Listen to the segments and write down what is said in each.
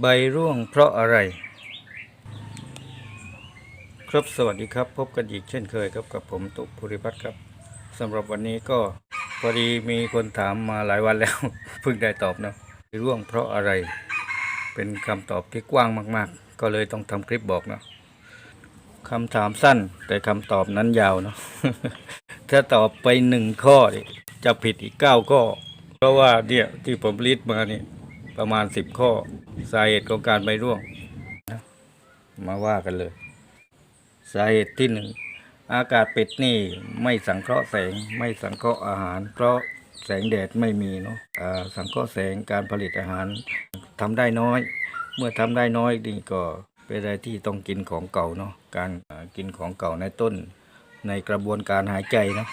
ใบร่วงเพราะอะไร ครับสวัสดีครับ พบกันอีกเช่นเคยครับกับผมตุภูริพัฒน์ครับสำหรับวันนี้ก็พอดีมีคนถามมาหลายวันแล้ว เพิ่งได้ตอบนะใบร่วงเพราะอะไร เป็นคำตอบที่กว้างมาก ๆ ก็เลยต้องทำคลิปบอกเนาะคำถามสั้น แต่คำตอบนั้นยาวเนาะถ้าตอบไปหนึ่งข้อจะผิดอีกเก้าข้อ เพราะว่าเนี่ยที่ผมลิสต์มาเนี่ย ประมาณสิบข้อสาเหตุของการใบร่วง มาว่ากันเลย สาเหตุที่หนึ่งอากาศปิดนี่ไม่สังเคราะห์แสงไม่สังเคราะห์อาหาร เพราะแสงแดดไม่มีเนาะอ่าสังเคราะห์แสงการผลิตอาหารทำได้น้อย เมื่อทำได้น้อยนี่ก็เป็นอะไรที่ต้องกินของเก่าเนาะการกินของเก่าในต้น ในกระบวนการหายใจนะ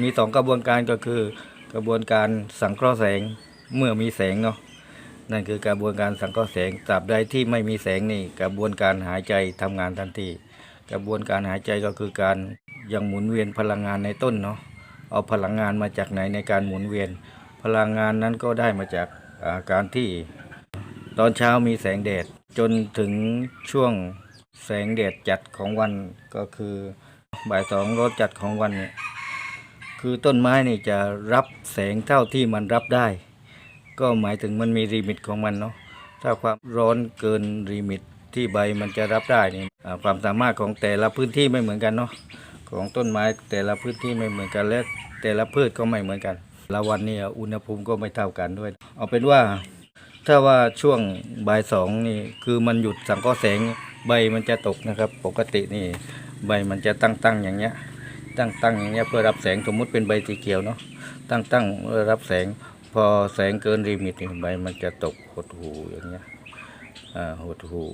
มีสองกระบวนการก็คือกระบวนการสังเคราะห์แสงเมื่อมีแสงเนาะ นั่นคือกระบวนการสังเคราะห์แสงตราบใดที่ไม่มีแสงนี่กระบวนการหายใจทำงานทันทีกระบวนการหายใจก็คือการยังหมุนเวียนพลังงานในต้นเนาะเอาพลังงานมาจากไหนในการหมุนเวียน พลังงานนั้นก็ได้มาจากาการที่ ตอนเช้ามีแสงแดดจนถึงช่วงแสงแดดจัดของวันก็คือบ่ายสองรถจัดของวันเนี่ยคือต้นไม้นี่จะรับแสงเท่าที่มันรับได้ ก็หมายถึงมันมีลิมิตของมันเนาะถ้าความร้อนเกินลิมิตที่ใบมันจะรับได้นี่ความสามารถของแต่ละพื้นที่ไม่เหมือนกันเนาะของต้นไม้แต่ละพื้นที่ไม่เหมือนกันและแต่ละพืชก็ไม่เหมือนกันละวันนี่อุณหภูมิก็ไม่เท่ากันด้วย เอาเป็นว่า ถ้าว่าช่วงบ่ายสองนี่คือมันหยุดสังเคราะห์แสงใบมันจะตกนะครับ ปกตินี่ใบมันจะตั้งตั้งอย่างเงี้ยตั้งตั้งอย่างเงี้ยเพื่อรับแสงสมมุติเป็นใบสีเขียวเนาะตั้งตั้งเพื่อรับแสง อแสงเกินลิมิตนี่ใบมันจะตกหดหูอย่างเงี้ยอ่าหดหู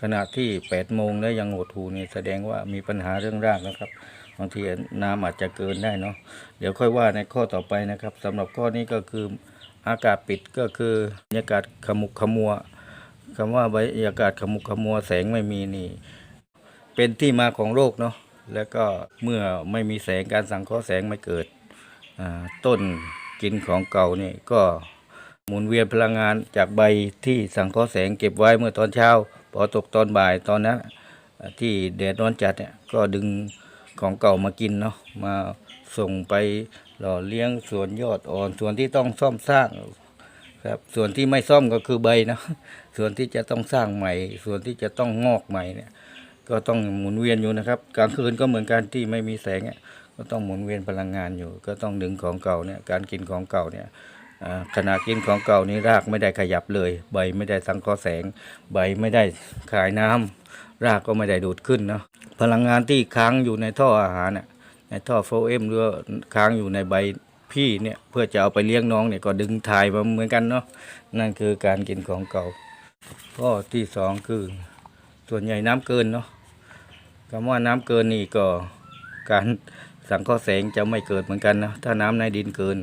ขณะที่แปดโมงแล้วยังหดหูนี่แสดงว่ามีปัญหาเรื่องรากนะครับบางทีน้ำอาจจะเกินได้เนาะเดี๋ยวค่อยว่าในข้อต่อไปนะครับสำหรับข้อนี้ก็คืออากาศปิดก็คือบรรยากาศขมุกขมัวคำว่าบรรยากาศขมุกขมัวแสงไม่มีนี่ เป็นที่มาของโรคเนาะแล้วก็เมื่อไม่มีแสงการสังเคราะห์แสงไม่เกิดอ่าต้น กินของเก่านี่ก็หมุนเวียนพลังงานจากใบที่สังเคราะห์แสงเก็บไว้เมื่อตอนเช้า พอตกตอนบ่ายตอนนั้นที่แดดร้อนจัดเนี่ยก็ดึงของเก่ามากินเนาะมาส่งไปหล่อเลี้ยงส่วนยอดอ่อน ส่วนที่ต้องซ่อมสร้างครับส่วนที่ไม่ซ่อมก็คือใบนะส่วนที่จะต้องสร้างใหม่ ส่วนที่จะต้องงอกใหม่เนี่ยก็ต้องหมุนเวียนอยู่นะครับ กลางคืนก็เหมือนกันที่ไม่มีแสงเนี่ย ก็ต้องหมุนเวียนพลังงานอยู่ ก็ต้องดึงของเก่าเนี่ยการกินของเก่าเนี่ยขณะกินของเก่านี่รากไม่ได้ขยับเลย ใบไม่ได้สังเคราะห์แสง ใบไม่ได้ขายน้ำรากก็ไม่ได้ดูดขึ้นเนาะพลังงานที่ค้างอยู่ในท่ออาหารน่ะในท่อโฟเอมหรือค้างอยู่ในใบพี่เนี่ยเพื่อจะเอาไปเลี้ยงน้องเนี่ยก็ดึงถ่ายมาเหมือนกันเนาะนั่นคือการกินของเก่าข้อที่สองคือส่วนใหญ่น้ำเกินเนาะคำว่าน้ำเกินนี่ก็การ สังเคราะห์แสงจะไม่เกิดเหมือนกันนะถ้าน้ำในดินเกิน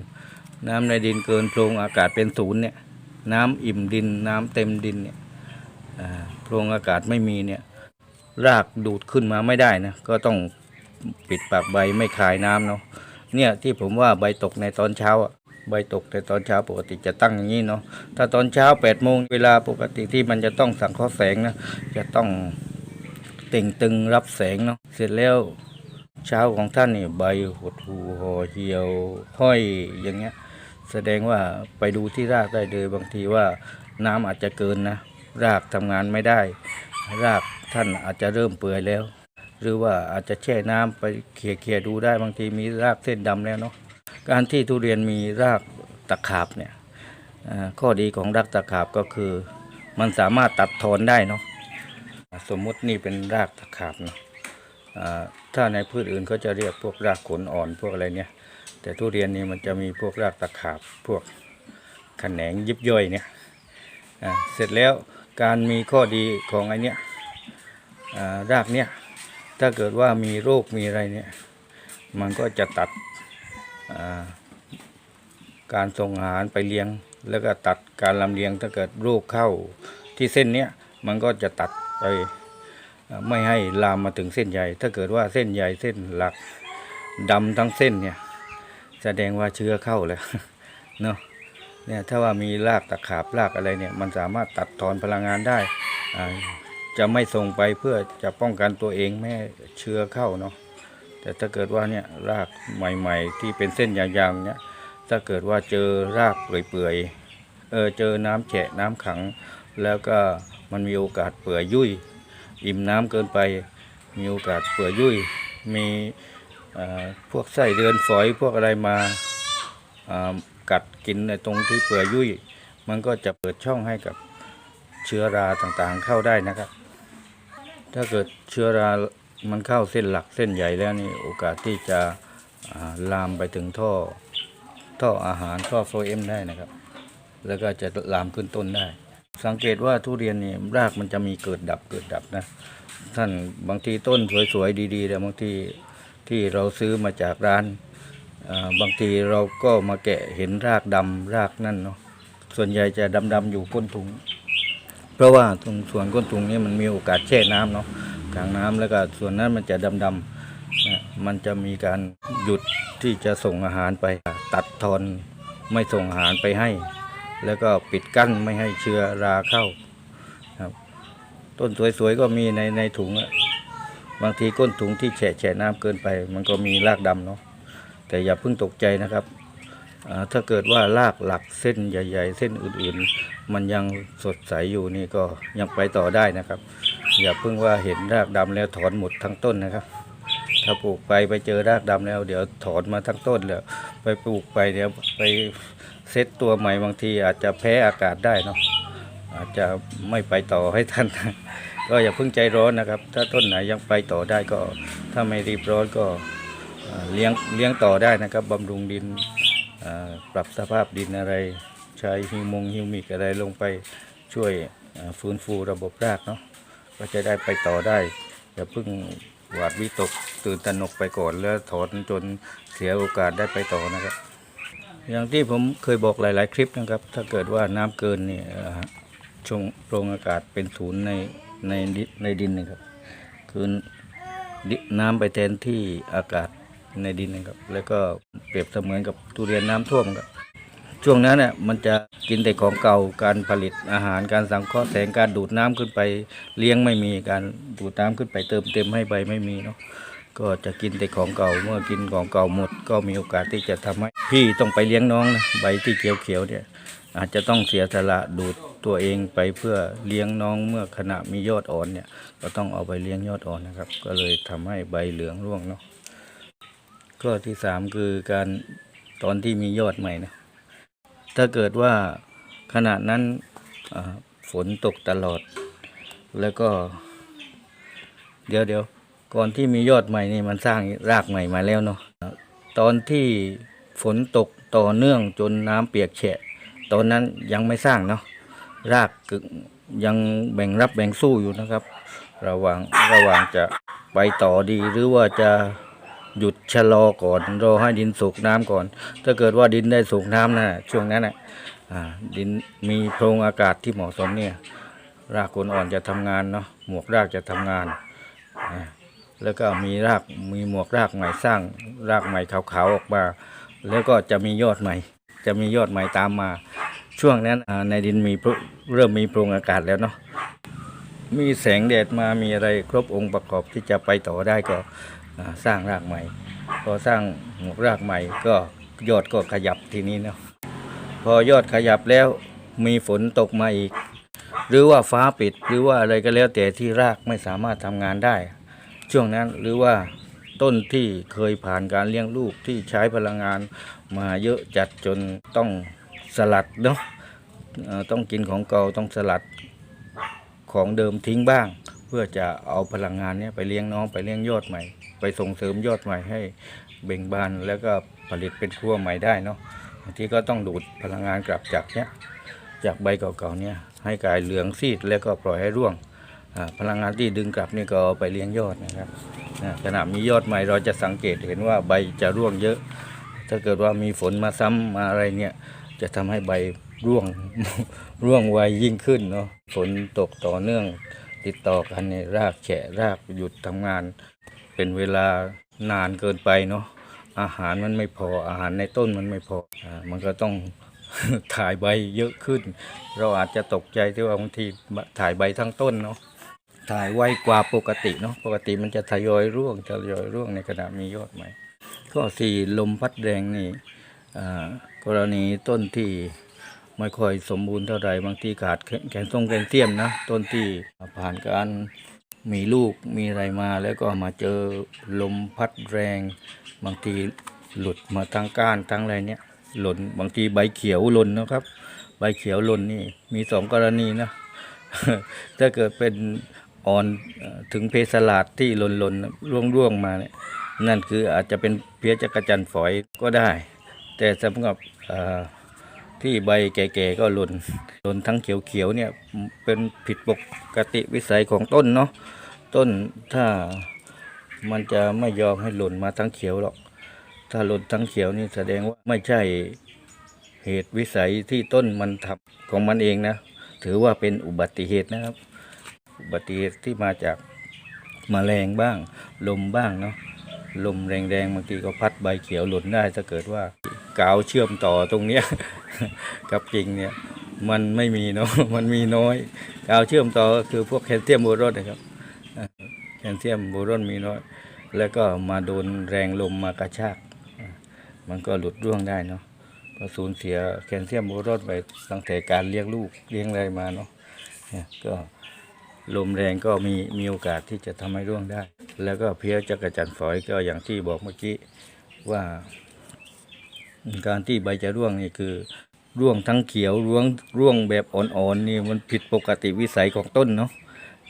น้ำในดินเกินโพรงอากาศเป็นศูนย์เนี่ยน้ำอิ่มดินน้ำเต็มดินเนี่ยโพรงอากาศไม่มีเนี่ยรากดูดขึ้นมาไม่ได้นะก็ต้องปิดปากใบไม่คายน้ำเนาะเนี่ยที่ผมว่าใบตกในตอนเช้าอะใบตกในตอนเช้าปกติจะตั้งอย่างนี้เนาะถ้าตอนเช้า8ปดโมงเวลาปกติที่มันจะต้องสังเคราะห์แสงนะจะต้องเต่งตึงรับแสงเนาะเสร็จแล้ว เช้าของท่านนี่ใบหดหูห่อเหี่ยวห้อยอย่างเงี้ย แสดงว่าไปดูที่รากได้เลยบางทีว่าน้ำอาจจะเกินนะ รากทำงานไม่ได้ รากท่านอาจจะเริ่มเปื่อยแล้ว หรือว่าอาจจะแช่น้ำไปเขี่ยๆดูได้บางทีมีรากเส้นดำแล้วเนาะการที่ทุเรียนมีรากตะขาบเนี่ยข้อดีของรากตะขาบก็คือ มันสามารถตัดทอนได้เนาะสมมุตินี่เป็นรากตะขาบเนาะ ถ้าในพืชอื่นเขาจะเรียกพวกรากขนอ่อนพวกอะไรเนี่ย แต่ทุเรียนนี่มันจะมีพวกรากตะขาบพวกแขนงยิบย่อยเนี่ยเสร็จแล้วการมีข้อดีของไอเนี้ยอ่ารากเนี่ยถ้าเกิดว่ามีโรคมีอะไรเนี่ยมันก็จะตัดการส่งอาหารไปเลี้ยง แล้วก็ตัดการลำเลียงถ้าเกิดโรคเข้าที่เส้นเนี้ยมันก็จะตัดไป ไม่ให้ลามมาถึงเส้นใหญ่ ถ้าเกิดว่าเส้นใหญ่เส้นหลักดำทั้งเส้นเนี่ย แสดงว่าเชื้อเข้าแล้วเนาะเนี่ยถ้าว่ามีรากตะขาบรากอะไรเนี่ยมันสามารถตัดทอนพลังงานได้ จะไม่ส่งไปเพื่อจะป้องกันตัวเองไม่เชื้อเข้าเนาะแต่ถ้าเกิดว่าเนี่ยรากใหม่ๆ ที่เป็นเส้นยาวๆเนี่ยถ้าเกิดว่าเจอรากเปื่อยๆเออเจอน้ำแฉะน้ำขัง แล้วก็มันมีโอกาสเปื่อยยุ่ย อิ่มน้ำเกินไป มีโอกาสเปื่อยยุ่ย มีพวกไส้เดือนฝอยพวกอะไรมากัดกินในตรงที่เปื่อยยุ่ย มันก็จะเปิดช่องให้กับเชื้อราต่างๆเข้าได้นะครับ ถ้าเกิดเชื้อรามันเข้าเส้นหลักเส้นใหญ่แล้วนี่โอกาสที่จะาลามไปถึงท่อท่ออาหารท่อโฟเอมได้นะครับ แล้วก็จะลามขึ้นต้นได้ สังเกตว่าทุเรียนนี่รากมันจะมีเกิดดับเกิดดับนะ ท่านบางทีต้นสวยๆดีๆแต่บางทีที่เราซื้อมาจากร้านบางทีเราก็มาแกะเห็นรากดำรากนั่นเนาะส่วนใหญ่จะดำๆอยู่ก้นถุง เพราะว่าตรงส่วนก้นถุงนี่มันมีโอกาสแช่น้ำเนาะกลางน้ำแล้วก็ส่วนนั้นมันจะดำๆนะมันจะมีการหยุดที่จะส่งอาหารไปตัดทอนไม่ส่งอาหารไปให้ แล้วก็ปิดกั้นไม่ให้เชื้อราเข้าครับ ต้นสวยๆก็มีในในถุงอะบางทีก้นถุงที่แฉะแฉะน้ำเกินไป มันก็มีรากดำเนาะแต่อย่าเพิ่งตกใจนะครับถ้าเกิดว่ารากหลักเส้นใหญ่ ๆ เส้นอื่นๆ มันยังสดใสอยู่นี่ก็ยังไปต่อได้นะครับ อย่าเพิ่งว่าเห็นรากดำแล้วถอนหมดทั้งต้นนะครับ ถ้าปลูกไปไปเจอรากดำแล้ว เดี๋ยวถอนมาทั้งต้นแล้ว ไปปลูกไปเดี๋ยวไป เซตตัวใหม่บางทีอาจจะแพ้อากาศได้เนาะอาจจะไม่ไปต่อให้ท่าน ก็อย่าเพิ่งใจร้อนนะครับ ถ้าต้นไหนยังไปต่อได้ก็ ถ้าไม่รีบร้อนก็เลี้ยงเลี้ยงต่อได้นะครับบำรุงดินปรับสภาพดินอะไร ใช้ฮิวมงฮิวมิกอะไรลงไปช่วยฟื้นฟูระบบรากเนาะก็จะได้ไปต่อได้ อย่าเพิ่งหวาดวิตกตื่นตระหนกไปก่อนแล้วถอนจนเสียโอกาสได้ไปต่อนะครับ อย่างที่ผมเคยบอกหลาย ๆ คลิปนะครับ ถ้าเกิดว่าน้ำเกินเนี่ยช่วงโปรงอากาศเป็นศูนย์ในในดิในดินนะครับ คือน้ำไปแทนที่อากาศในดินนะครับ แล้วก็เปรียบเสมือนกับทุเรียนน้ำท่วมครับ ช่วงนั้นเนี่ยมันจะกินแต่ของเก่าการผลิตอาหารการสังเคราะห์แสงการดูดน้ำขึ้นไปเลี้ยงไม่มีการดูดน้ำขึ้นไปเติมเต็มให้ใบไม่มีเนาะ ก็จะกินแต่ของเก่าเมื่อกินของเก่าหมด ก็มีโอกาสที่จะทำให้พี่ต้องไปเลี้ยงน้องนะใบที่เขียวๆเนี่ยอาจจะต้องเสียสละดูดตัวเองไปเพื่อเลี้ยงน้องเมื่อขณะมียอดอ่อนเนี่ย ก็ต้องเอาไปเลี้ยงยอดอ่อนนะครับ ก็เลยทำให้ใบเหลืองร่วงเนาะก็ที่สามคือการตอนที่มียอดใหม่นะถ้าเกิดว่าขณะนั้นฝนตกตลอด แล้วก็ เดี๋ยวเดี๋ยว ก่อนที่มียอดใหม่นี่มันสร้างรากใหม่มาแล้วเนาะตอนที่ฝนตกต่อเนื่องจนน้ำเปียกแฉะ ตอนนั้นยังไม่สร้างเนาะรากกึยังแบ่งรับแบ่งสู้อยู่นะครับ ระหว่างระหว่างจะไปต่อดีหรือว่าจะหยุดชะลอก่อนรอให้ดินสูบน้ำก่อน ถ้าเกิดว่าดินได้สูบน้ำนะช่วงนั้นนะอ่าดินมีโพรงอากาศที่เหมาะสมเนี่ย รากโคนอ่อนจะทำงานเนาะหมวกรากจะทำงานอ่า แล้วก็มีรากมีหมวกรากใหม่สร้างรากใหม่ขาวๆออกมา แล้วก็จะมียอดใหม่ จะมียอดใหม่ตามมา ช่วงนั้นในดินมีเริ่มมีโพรงอากาศแล้วเนาะมีแสงแดดมามีอะไรครบองค์ประกอบที่จะไปต่อได้ก็สร้างรากใหม่ พอสร้างหมวกรากใหม่ก็ยอดก็ขยับทีนี้เนาะพอยอดขยับแล้วมีฝนตกมาอีก หรือว่าฟ้าปิดหรือว่าอะไรก็แล้วแต่ที่รากไม่สามารถทำงานได้ ช่วงนั้นหรือว่าต้นที่เคยผ่านการเลี้ยงลูกที่ใช้พลังงานมาเยอะจัดจนต้องสลัดเนาะต้องกินของเก่าต้องสลัดของเดิมทิ้งบ้าง เพื่อจะเอาพลังงานเนี้ยไปเลี้ยงน้องไปเลี้ยงยอดใหม่ ไปส่งเสริมยอดใหม่ให้เบ่งบานแล้วก็ผลิตเป็นขั้วใหม่ได้เนาะบางทีก็ต้องดูดพลังงานกลับจากเนี้ยจากใบเก่าๆเนี่ยให้กลายเหลืองซีดแล้วก็ปล่อยให้ร่วง พลังงานที่ดึงกลับนี่ก็ไปเลี้ยงยอดนะครับนะขณะมียอดใหม่เราจะสังเกตเห็นว่าใบจะร่วงเยอะ ถ้าเกิดว่ามีฝนมาซ้ำมาอะไรเนี่ยจะทำให้ใบร่วงร่วงไวยิ่งขึ้นเนาะฝนตกต่อเนื่องติดต่อกันเนี่ยรากแฉะรากหยุดทำงาน เป็นเวลานานเกินไปเนาะอาหารมันไม่พออาหารในต้นมันไม่พออมันก็ต้องถ่ายใบเยอะขึ้น เราอาจจะตกใจที่ว่าบางทีถ่ายใบทั้งต้นเนาะ ถ่ายไวกว่าปกติเนาะปกติมันจะทยอยร่วงทยอยร่วงในขณะมียอดใหม่ ข้อสี่ลมพัดแรงนี่กรณีต้นที่ไม่ค่อยสมบูรณ์เท่าไหร่บางทีขาดแคแกนทรงแกนเทียมนะต้นที่ผ่านการมีลูกมีอะไรมาแล้วก็มาเจอลมพัดแรง บางทีหลุดมาทั้งก้านทั้งอะไรเนี่ยหล่นบางทีใบเขียวหล่นนะครับ ใบเขียวหล่นนี่มีสองกรณีนะถ้าเกิดเป็น อ่อนถึงเพศลาดที่หล่นหล่นร่วงร่วงๆมาเนี่ยนั่นคืออาจจะเป็นเพี้ยจักรจันฝอยก็ได้ แต่สำหรับที่ใบแก่ๆก็หล่นหล่นทั้งเขียวๆเนี่ยเป็นผิดปกติวิสัยของต้นเนาะต้นถ้ามันจะไม่ยอมให้หล่นมาทั้งเขียวหรอก ถ้าหล่นทั้งเขียวนี่แสดงว่าไม่ใช่เหตุวิสัยที่ต้นมันทำของมันเองนะ ถือว่าเป็นอุบัติเหตุนะครับ อุบัติเหตุที่มาจากมแมลงบ้าง ลมบ้างเนาะลมแรงๆบางทีก็พัดใบเขียวหล่นได้ถ้าเกิดว่ากาวเชื่อมต่อตรงเนี้ยกับกิ่งเนี่ยมันไม่มีเนาะมันมีน้อยกาวเชื่อมต่อก็คือพวกแคลเซียมโบรอนนะครับแคลเซียมโบรอนมีน้อย แล้วก็มาโดนแรงลมมากระชาก มันก็หลุดร่วงได้เนาะก็สูญเสียแคลเซียมโบรอนไปตั้งแต่การเลี้ยงลูกเลี้ยงอะไรมาเนาะก็ ลมแรงก็มีมีโอกาสที่จะทำให้ร่วงได้ แล้วก็เพี้ยจักระจันทร์ฝอยก็อย่างที่บอกเมื่อกี้ว่าการที่ใบจะร่วงนี่คือ ร่วงทั้งเขียวร่วงร่วงแบบอ่อนๆนี่มันผิดปกติวิสัยของต้นเนาะ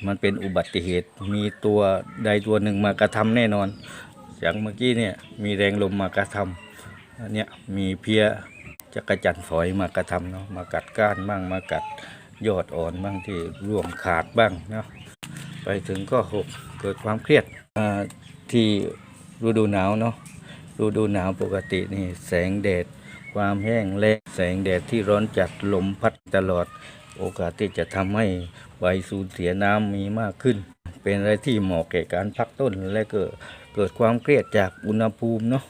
มันเป็นอุบัติเหตุมีตัวใดตัวหนึ่งมากระทำแน่นอน อย่างเมื่อกี้เนี่ยมีแรงลมมากระทำอันเนี่ยมีเพี้ยจักระจันทร์ฝอยมากระทำเนาะมากัดก้านบ้างมากัด ยอดอ่อนบ้างที่ร่วงขาดบ้างเนาะไปถึงก็หกเกิดความเครียดที่ฤดูหนาวเนาะฤดูหนาวปกตินี่แสงแดด ความแห้งแล้งแสงแดดที่ร้อนจัดลมพัดตลอด โอกาสที่จะทำให้ใบสูญเสียน้ำมีมากขึ้น เป็นอะไรที่เหมาะแก่การพักต้นและเกิดเกิดความเครียดจากอุณหภูมิเนาะ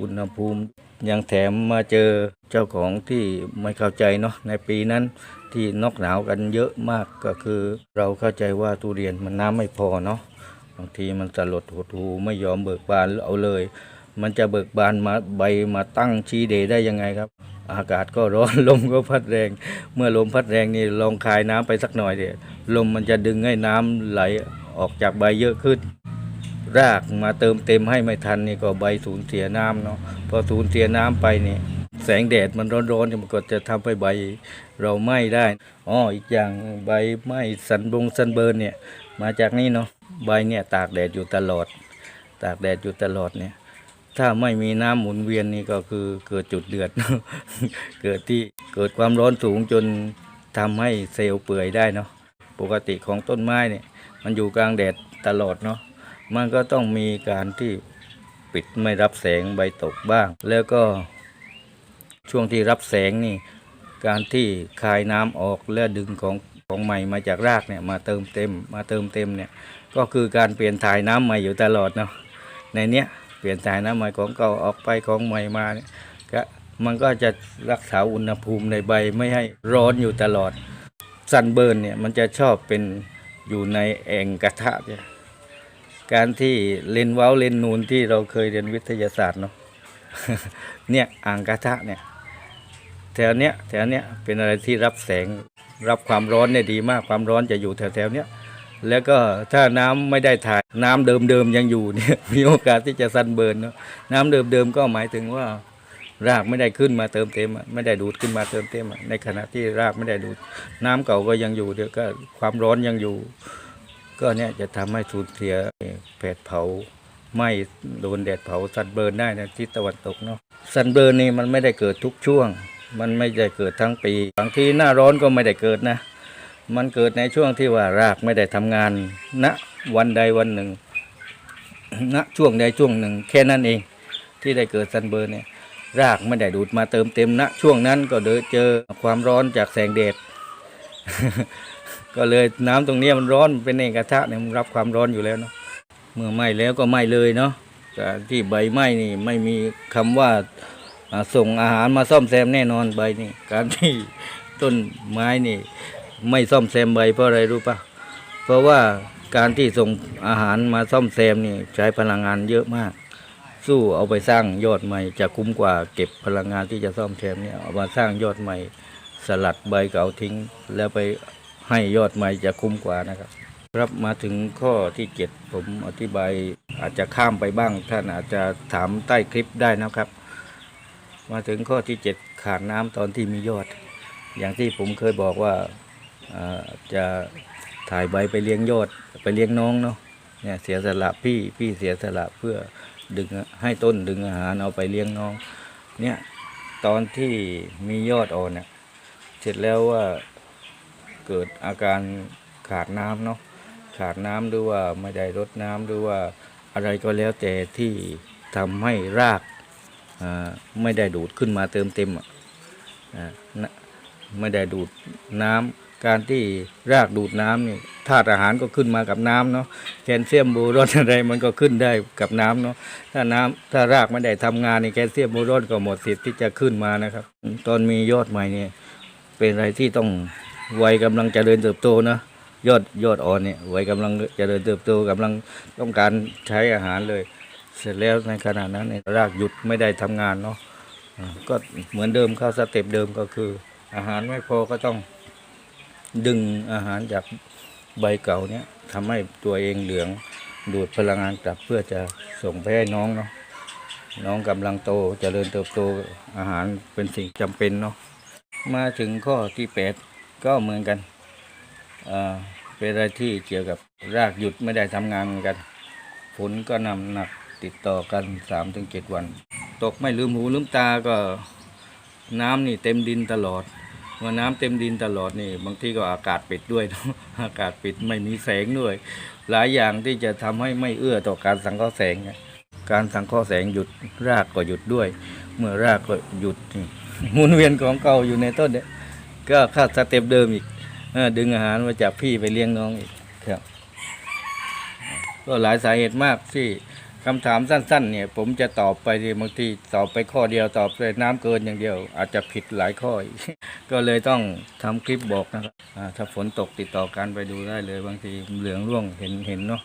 อุณหภูมิ ยังแถมมาเจอเจ้าของที่ไม่เข้าใจเนาะในปีนั้นที่นอกหนาวกันเยอะมากก็คือ เราเข้าใจว่าทุเรียนมันน้ำไม่พอเนาะบางทีมันสลดหดหูไม่ยอมเบิกบานเอาเลย มันจะเบิกบานมาใบมาตั้งชี้เดได้ยังไงครับ อากาศก็ร้อนลมก็พัดแรง เมื่อลมพัดแรงนี่ลองคายน้ำไปสักหน่อยเดี๋ยวลมมันจะดึงให้น้ำไหลออกจากใบเยอะขึ้น รากมาเติมเต็มให้ไม่ทันนี่ก็ใบสูญเสียน้ำเนาะพอสูญเสียน้ำไปนี่แสงแดดมันร้อนๆนี่มันก็จะทำให้ใบเราไหม้ได้อ๋ออีกอย่างใบไหม้สันบงสันเบิร์นเนี่ยมาจากนี่เนาะใบเนี่ยตากแดดอยู่ตลอด ตากแดดอยู่ตลอดเนี่ยถ้าไม่มีน้ำหมุนเวียนนี่ก็คือเกิดจุดเดือด เกิดที่เกิดความร้อนสูงจนทำให้เซลล์เปื่อยได้เนาะปกติของต้นไม้เนี่ยมันอยู่กลางแดดตลอดเนาะ มันก็ต้องมีการที่ปิดไม่รับแสงใบตกบ้าง แล้วก็ช่วงที่รับแสงนี่ การที่คายน้ำออกและดึงของของใหม่มาจากรากเนี่ยมาเติมเต็มมาเติมเต็มเนี่ยก็คือการเปลี่ยนถ่ายน้ำใหม่อยู่ตลอดเนาะในเนี้ยเปลี่ยนถ่ายน้ำใหม่ของเก่าออกไปของใหม่มาเนี่ยก็มันก็จะรักษาอุณหภูมิในใบไม่ให้ร้อนอยู่ตลอดซันเบิร์นเนี่ยมันจะชอบเป็นอยู่ในแอ่งกระทะเนี่ย การที่เลนเว้าเลนนูนที่เราเคยเรียนวิทยาศาสตร์เนาะเนี่ยอ่างกระทะเนี่ยแถวเนี้ยแถวเนี้ยเป็นอะไรที่รับแสงรับความร้อนเนี่ยดีมากความร้อนจะอยู่แถวแถวเนี้ยแล้วก็ถ้าน้ำไม่ได้ถ่ายน้ำเดิมๆยังอยู่เนี่ยมีโอกาสที่จะซันเบิร์นเนาะน้ำเดิมๆก็หมายถึงว่ารากไม่ได้ขึ้นมาเติมเต็มไม่ได้ดูดขึ้นมาเติมเต็มในขณะที่รากไม่ได้ดูดน้ำเก่าก็ยังอยู่เดี๋ยวก็ความร้อนยังอยู่ ก็เนี่ยจะทำให้สูญเสียแผดเผาไหม้โดนแดดเผาซันเบิร์นได้นะทิศตะวันตกเนาะซันเบิร์นนี่มันไม่ได้เกิดทุกช่วง มันไม่ได้เกิดทั้งปีบางทีหน้าร้อนก็ไม่ได้เกิดนะ มันเกิดในช่วงที่ว่ารากไม่ได้ทำงานณวันใดวันหนึ่งณช่วงใดช่วงหนึ่ง แค่นั้นเองที่ได้เกิดซันเบิร์นเนี่ยรากไม่ได้ดูดมาเติมเต็มณช่วงนั้นก็เดนเจอความร้อนจากแสงแดด ก็เลยน้ำตรงเนี้ยมันร้อนเป็นเองกระทะเนี่ยมันรับความร้อนอยู่แล้วเนาะเมื่อไหม้แล้วก็ไหม้เลยเนาะแต่ที่ใบไหม้นี่ไม่มีคำว่าอ่าส่งอาหารมาซ่อมแซมแน่นอนใบนี่การที่ต้นไม้นี่ ไม่ซ่อมแซมใบเพราะอะไรรู้ปะเพราะว่าการที่ส่งอาหารมาซ่อมแซมนี่ใช้พลังงานเยอะมาก สู้เอาไปสร้างยอดใหม่จะคุ้มกว่าเก็บพลังงานที่จะซ่อมแซมเนี่ยเอามาสร้างยอดใหม่ สลัดใบเก่าทิ้งแล้วไป ให้ยอดใหม่จะคุ้มกว่านะครับ ครับมาถึงข้อที่เจ็ดผมอธิบายอาจจะข้ามไปบ้าง ท่านอาจจะถามใต้คลิปได้นะครับ มาถึงข้อที่เจ็ดขาดน้ำตอนที่มียอด อย่างที่ผมเคยบอกว่าอ่าจะถ่ายใบไปเลี้ยงยอดไปเลี้ยงน้องเนาะเนี่ยเสียสละพี่พี่เสียสละเพื่อดึงให้ต้นดึงอาหารเอาไปเลี้ยงน้อง เนี่ยตอนที่มียอดอ่อนเนี่ยเสร็จแล้วว่า เกิดอาการขาดน้ำเนาะขาดน้ำหรือว่าไม่ได้รดน้ำหรือว่าอะไรก็แล้วแต่ที่ทำให้รากไม่ได้ดูดขึ้นมาเติมเต็มอะนะไม่ได้ดูดน้ำการที่รากดูดน้ำนี่ธาตุอาหารก็ขึ้นมากับน้ำเนาะแคลเซียมบูรอนอะไรมันก็ขึ้นได้กับน้ำเนาะถ้าน้ำถ้ารากไม่ได้ทำงานในแคลเซียมบูรอนก็หมดสิทธิ์ที่จะขึ้นมานะครับ ตอนมียอดใหม่เนี่ยเป็นอะไรที่ต้อง วัยกำลังเจริญเติบโตนะยอดยอดอ่อนเนี่ยวัยกำลังเจริญเติบโตกำลังต้องการใช้อาหารเลย เสร็จแล้วในขณะนั้นเนี่ยรากหยุดไม่ได้ทำงานเนาะก็เหมือนเดิมเข้าสเต็ปเดิมก็คือ อาหารไม่พอก็ต้องดึงอาหารจากใบเก่าเนี่ยทำให้ตัวเองเหลืองดูดพลังงานกลับเพื่อจะส่งไปให้น้องเนาะน้องกำลังโตจเจริญเติบโตอาหารเป็นสิ่งจำเป็นเนาะมาถึงข้อที่แปด ก็เหมือนกันเป็นอะไรที่เกี่ยวกับรากหยุดไม่ได้ทำงานเหมือนกัน ฝนก็นำหนักติดต่อกันสามถึงเจ็ดวัน ตกไม่ลืมหูลืมตาก็น้ำนี่เต็มดินตลอดเมื่อน้ำเต็มดินตลอดนี่บางทีก็อากาศปิดด้วยนอะอากาศปิดไม่มีแสงด้วย หลายอย่างที่จะทำให้ไม่เอื้อต่อการสังเคราะห์แสง การสังเคราะห์แสงหยุดรากก็หยุดด้วย เมื่อรากก็หยุดหมุนเวียนของเก่าอยู่ในต้นเนี่ย ก็ข้าสเต็ปเดิมอีกอดึงอาหารมาจากพี่ไปเลี้ยงน้องอีกครับก็หลายสาเหตุมากที่คำถามสั้น ๆ เนี่ย ผมจะตอบไปบางทีตอบไปข้อเดียวตอบไปน้ำเกินอย่างเดียว อาจจะผิดหลายข้ออีกก็เลยต้องทำคลิปบอกนะครับถ้าฝนตกติดต่อกันไปดูได้เลย บางทีเหลืองร่วงเห็นเห็นเนาะ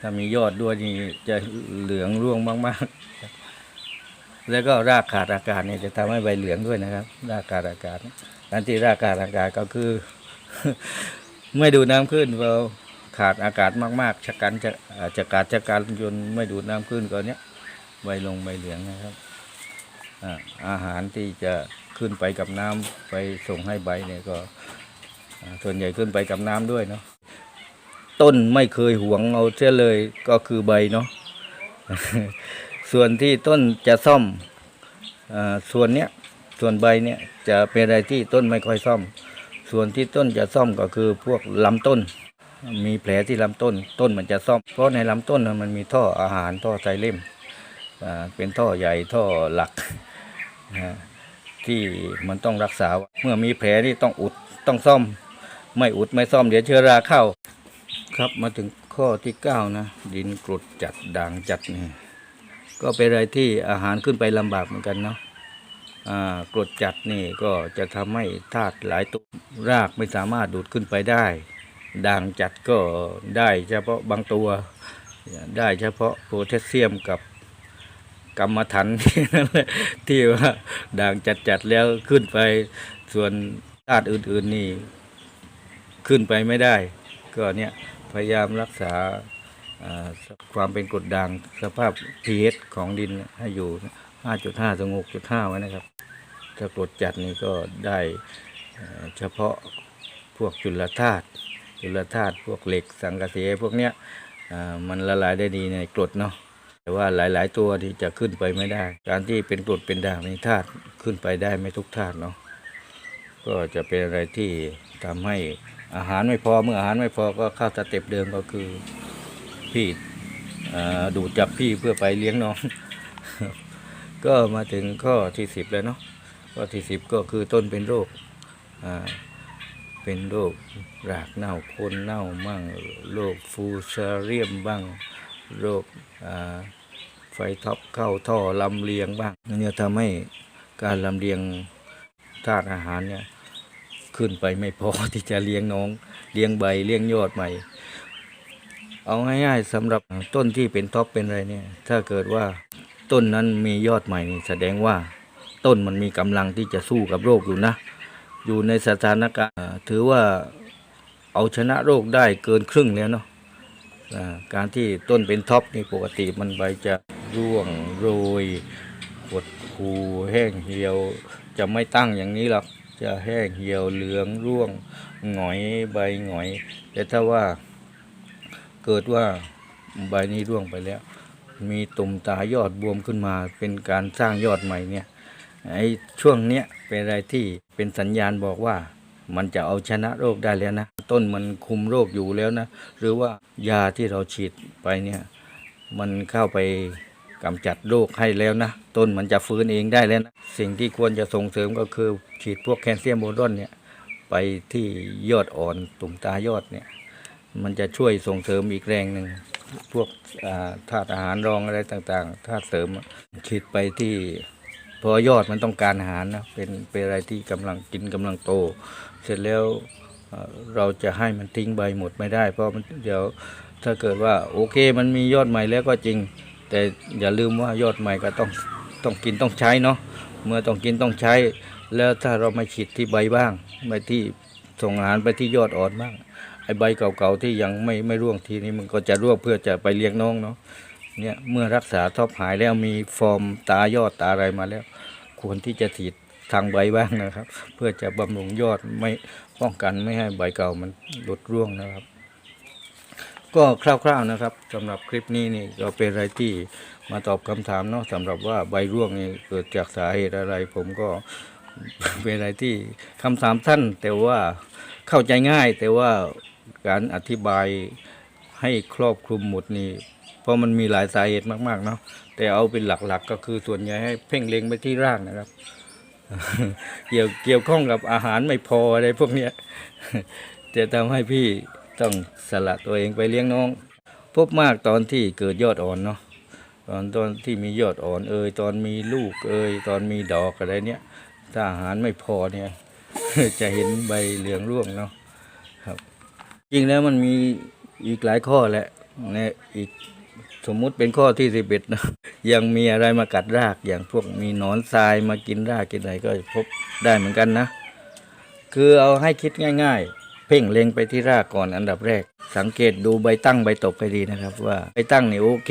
ถ้ามียอดด้วยนี่จะเหลืองร่วงมากๆ แล้วก็รากขาดอากาศเนี่ยจะทำให้ใบเหลืองด้วยนะครับ รากขาดอากาศ การที่รากขาดอางกาศก็คือ ไม่ดูดน้ำขึ้นเราขาดอากาศมากๆชะกันจะอ่าจะกาดจะการจนไม่ดูดน้ำขึ้นก็เนี้ยใบลงใบเหลืองนะครับอาหารที่จะขึ้นไปกับน้ำไปส่งให้ใบเนี่ยก็ ส่วนใหญ่ขึ้นไปกับน้ำด้วยเนาะต้นไม่เคยหวงเอาเสียเลยก็คือใบเนาะส่วนที่ต้นจะซ่อมอาส่วนเนี้ย ส่วนใบเนี่ยจะเป็นอะไรที่ต้นไม่ค่อยซ่อม ส่วนที่ต้นจะซ่อมก็คือพวกลำต้น มีแผลที่ลำต้น ต้นมันจะซ่อม เพราะในลำต้นมันมีท่ออาหารท่อไซเล่มอ่าเป็นท่อใหญ่ท่อหลักนะที่มันต้องรักษา เมื่อมีแผลนี่ต้องอุดต้องซ่อม ไม่อุดไม่ซ่อมเดี๋ยวเชื้อราเข้า ครับมาถึงข้อที่เก้านะดินกรดจัดด่างจัดนี่ก็เป็นอะไรที่อาหารขึ้นไปลำบากเหมือนกันเนาะ กรดจัดนี่ก็จะทำให้ธาตุหลายตัวรากไม่สามารถดูดขึ้นไปได้ด่างจัดก็ได้เฉพาะบางตัว ได้เฉพาะโพแทสเซียมกับกรรมฐานที่ว่าด่างจัดจัดแล้วขึ้นไปส่วนธาตุอื่น ๆนี่ขึ้นไปไม่ได้ ก็เนี่ยพยายามรักษาอ่าความเป็นกรดด่างสภาพ pH ของดินให้อยู่ 5.5ถึง6.5ไว้นะครับ ถ้ากรดจัดนี่ก็ได้เฉพาะพวกจุลธาตุจุลธาตุพวกเหล็กสังกะสีพวกเนี้ยมันละลายได้ดีในกรดเนาะแต่ว่าหลาย ๆ ตัวที่จะขึ้นไปไม่ได้ การที่เป็นกรดเป็นด่างในธาตุขึ้นไปได้ไม่ทุกธาตุเนาะก็จะเป็นอะไรที่ทำให้อาหารไม่พอเมื่ออาหารไม่พอก็เข้าสเต็ปเดิมก็คือพี่ดูดจับพี่เพื่อไปเลี้ยงน้อง ก็มาถึงข้อที่สิบแล้วเนาะข้อที่สิบก็คือต้นเป็นโรคเป็นโรครากเน่าโคนเน่ามั่งโรคฟูซาเรียมบ้างโรคไฟท็อปเข้าท่อลำเลียงบ้างเนี่ยทำให้การลำเลียงธาตุอาหารเนี่ยขึ้นไปไม่พอที่จะเลี้ยงน้องเลี้ยงใบเลี้ยงยอดใหม่ เอาง่ายๆสำหรับต้นที่เป็นท็อปเป็นอะไรเนี่ยถ้าเกิดว่า ต้นนั้นมียอดใหม่นี่แสดงว่าต้นมันมีกำลังที่จะสู้กับโรคอยู่นะ อยู่ในสถานการณ์ถือว่าเอาชนะโรคได้เกินครึ่งแล้วเนาะการที่ต้นเป็นท็อปนี่ปกติมันใบจะร่วงโรยหดหูแห้งเหี่ยวจะไม่ตั้งอย่างนี้หรอกจะแห้งเหี่ยวเหลืองร่วงหงอยใบหงอย แต่ถ้าว่าเกิดว่าใบนี้ร่วงไปแล้ว มีตุ่มตายอดบวมขึ้นมา เป็นการสร้างยอดใหม่เนี่ยไอ้ช่วงเนี้ยเป็นอะไรที่เป็นสัญญาณบอกว่า มันจะเอาชนะโรคได้แล้วนะ ต้นมันคุมโรคอยู่แล้วนะ หรือว่ายาที่เราฉีดไปเนี่ยมันเข้าไปกำจัดโรคให้แล้วนะ ต้นมันจะฟื้นเองได้แล้วนะ สิ่งที่ควรจะส่งเสริมก็คือฉีดพวกแคลเซียมโบรอนเนี่ยไปที่ยอดอ่อนตุ่มตายอดเนี่ย มันจะช่วยส่งเสริมอีกแรงหนึ่ง พวกธาตุอาหารรองอะไรต่างๆธาตุเสริมฉีดไปที่พราะยอดมันต้องการอาหารนะเป็นเป็นอะไรที่กำลังกินกำลังโต เสร็จแล้วเราจะให้มันทิ้งใบหมดไม่ได้ เพราะมันเดี๋ยวถ้าเกิดว่าโอเคมันมียอดใหม่แล้วก็จริง แต่อย่าลืมว่ายอดใหม่ก็ต้องต้องกินต้องใช้เนาะเมื่อต้องกินต้องใช้ แล้วถ้าเราไม่ฉีดที่ใบบ้างไปที่ส่งอาหารไปที่ยอดอ่อนบ้าง อ้ใบเก่าๆที่ยังไม่ไม่ร่วงทีนี้มันก็จะร่วงเพื่อจะไปเลี้ยงน้องเนาะเนี่ยเมื่อรักษาท็อปหายแล้วมีฟอร์มตายอดตาอะไรมาแล้ว ควรที่จะฉีดทางใบบ้างนะครับ เพื่อจะบำรุงยอดไม่ป้องกันไม่ให้ใบเก่ามันหลุดร่วงนะครับ ก็คร่าวๆนะครับสำหรับคลิปนี้นี่ก็เป็นอะไรที่มาตอบคำถามเนาะสำหรับว่าใบร่วงนี่เกิดจากสาเหตุอะไร ผมก็เป็นอะไรที่คำถามท่านแต่ว่าเข้าใจง่ายแต่ว่า การอธิบายให้ครอบคลุมหมดนี่ เพราะมันมีหลายสาเหตุมากๆเนาะแต่เอาเป็นหลักๆ ก็คือส่วนใหญ่ให้เพ่งเล็งไปที่รากนะครับ เกี่ยวเกี่ยวข้องกับอาหารไม่พออะไรพวกเนี้ยจะทำให้พี่ต้องสละตัวเองไปเลี้ยงน้อง พบมากตอนที่เกิดยอดอ่อนเนาะตอนตอนที่มียอดอ่อนเอ่ยตอนมีลูกเอ่ยตอนมีดอกอะไรเนี้ยถ้าอาหารไม่พอเนี่ย จะเห็นใบเหลืองร่วงเนาะ จริงแล้วมันมีอีกหลายข้อแหละเนี่ยอีกสมมุติเป็นข้อที่สิบเอ็ดนะยังมีอะไรมากัดรากอย่างพวกมีหนอนทรายมากินรากกินอะไรก็พบได้เหมือนกันนะ คือเอาให้คิดง่าย ๆ เพ่งเล็งไปที่รากก่อนอันดับแรก สังเกตดูใบตั้งใบตกให้ดีนะครับ ว่าใบตั้งนี่โอเค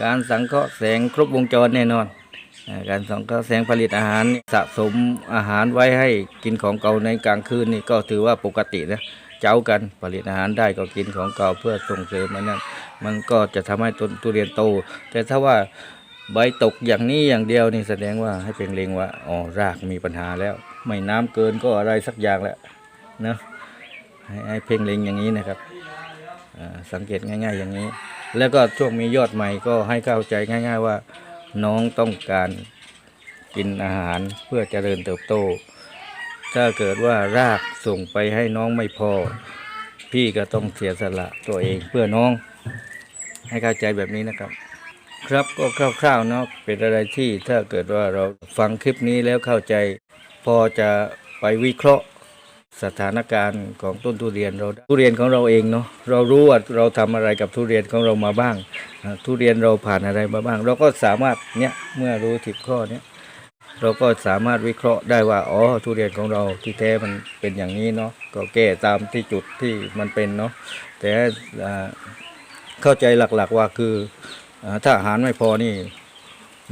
การสังเคราะห์แสงครบวงจรแน่นอน การสังเคราะห์แสงผลิตอาหารสะสมอาหารไว้ให้กินของเก่าในกลางคืนนี่ก็ถือว่าปกตินะ เจ้ากันผลิตอาหารได้ก็กินของเก่าเพื่อส่งเสริมมันนั่นมันก็จะทำให้ต้นทุเรียนโต แต่ถ้าว่าใบตกอย่างนี้อย่างเดียวนี่แสดงว่าให้เพ่งเลงว่าอ๋อรากมีปัญหาแล้ว ไม่น้ำเกินก็อะไรสักอย่างแหละนะให้ให้เพ่งเล็งอย่างนี้นะครับสังเกตง่าย ๆ อย่างนี้ แล้วก็ช่วงมียอดใหม่ก็ให้เข้าใจง่าย ๆ ว่า น้องต้องการกินอาหารเพื่อจเจริญเติบโต ถ้าเกิดว่ารากส่งไปให้น้องไม่พอ พี่ก็ต้องเสียสละตัวเองเพื่อน้อง ให้เข้าใจแบบนี้นะครับ ครับก็คร่าวๆเนาะเป็นอะไรที่ถ้าเกิดว่าเราฟังคลิปนี้แล้วเข้าใจ พอจะไปวิเคราะห์สถานการณ์ของต้นทุเรียนเราทุเรียนของเราเองเนาะเรารู้ว่าเราทำอะไรกับทุเรียนของเรามาบ้าง ทุเรียนเราผ่านอะไรมาบ้าง เราก็สามารถเนี้ยเมื่อรู้ทิบข้อเนี้ย เราก็สามารถวิเคราะห์ได้ว่าอ๋อทุเรียนของเราที่แท้มันเป็นอย่างนี้เนาะก็แก้ตามที่จุดที่มันเป็นเนาะแต่เข้าใจหลักๆว่าคืออถ้าอาหารไม่พอนี่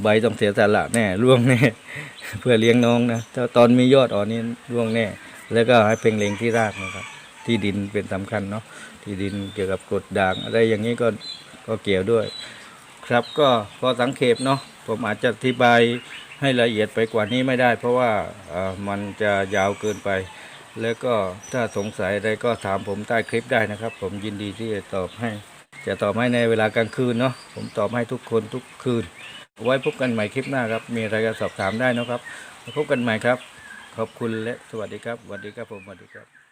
ใบต้องเสียสละแน่ร่วงแน่ เพื่อเลี้ยงน้องนะถ้าตอนมียอดอ่อนนี่ร่วงแน่ แล้วก็ให้เพ่งเล็งที่รากนะครับ ที่ดินเป็นสำคัญเนาะที่ดินเกี่ยวกับกรดด่างอะไรอย่างนี้ก็ก็เกี่ยวด้วย ครับก็พอสังเขปเนาะผมอาจจะอธิบาย ให้ละเอียดไปกว่านี้ไม่ได้ เพราะว่ามันจะยาวเกินไป แล้วก็ถ้าสงสัยอะไรก็ถามผมใต้คลิปได้นะครับ ผมยินดีที่จะตอบให้ จะตอบให้ในเวลากลางคืนเนาะผมตอบให้ทุกคนทุกคืน ไว้พบกันใหม่คลิปหน้าครับ มีอะไรก็สอบถามได้นะครับพบกันใหม่ครับ ขอบคุณและสวัสดีครับสวัสดีครับผมสวัสดีครับ